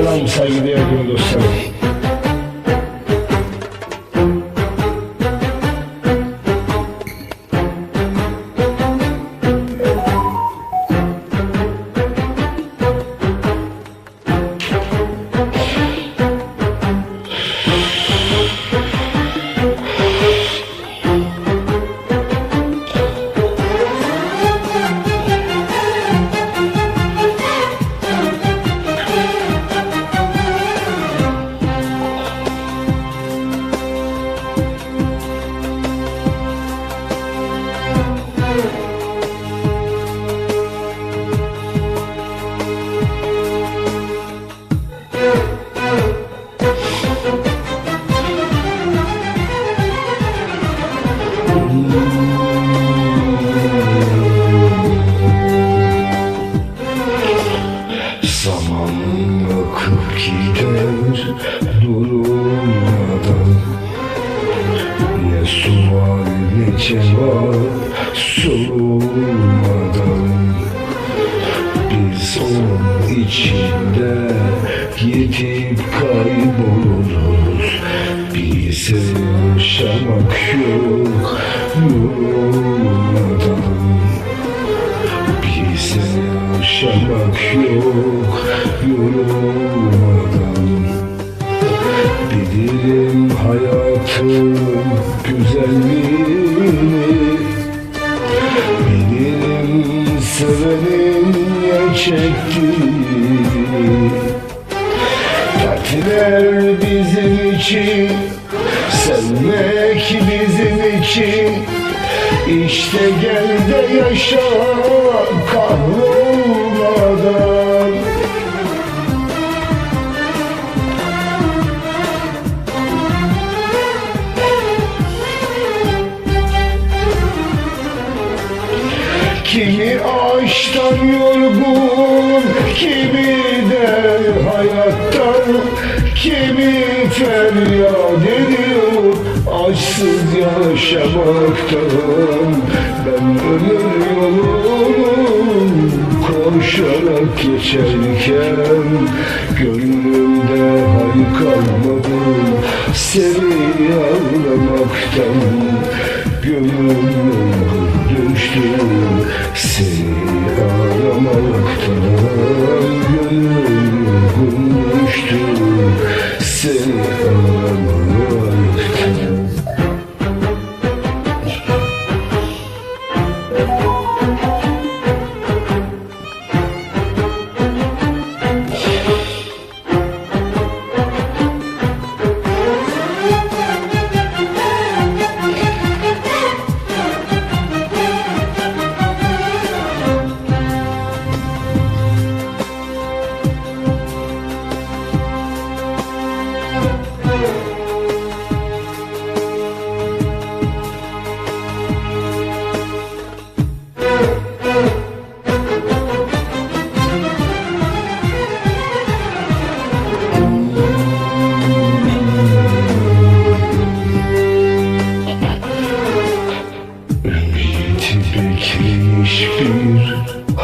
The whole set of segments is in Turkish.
Selam saygıdeğer gönül dostlarım. Cevap sorulmadan Biz onun içinde yetip kayboluruz Bize yaşamak yok yorulmadan bize yaşamak yok yorulmadan Bilirim hayatın güzelliğini çektiğini Dertler bizim için Sevmek bizim için. İşte gel de yaşa kahrolmadan Kimi aşktan yorgun, kimi de hayattan Kimi feryat ediyor açsız yaşamaktan. Ben ömür yolunu koşarak geçerken Gönlümde hay kalmadı seni ağlamaktan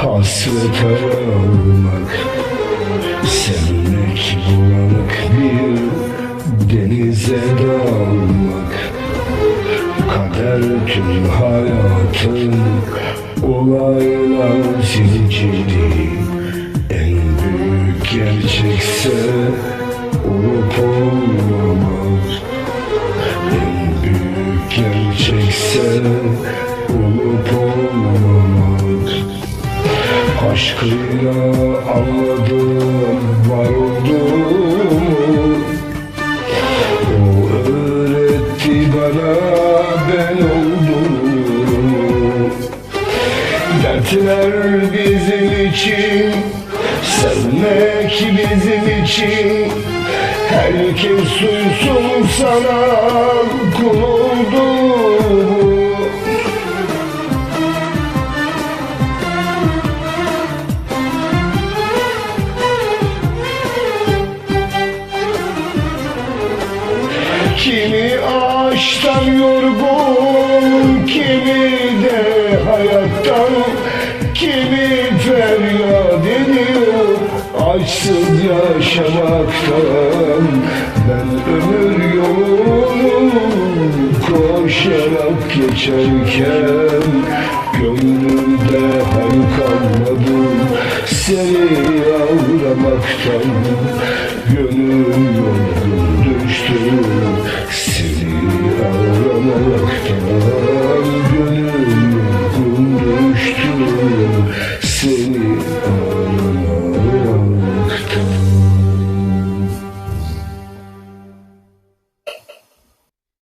hasret aramak Sevmek bulanık bir denize dalmak. Kader tüm hayatın olaylar zinciri En büyük gerçekse olup Aşkıyla anladım var olduğumu. O öğretti bana ben olduğumu. Dertler bizim için Sevmek bizim için. Herkes duysun sana kul Kimi aşktan yorgun, kimi de hayattan. Kimi feryat ediyor, Amaçsız yaşamaktan. Ben ömür yolunu Koşarak geçerken Gönlümde hal kalmadı Seni ağlamaktan. Gönül yorgun düştü Uzaktan gönül seni ağlama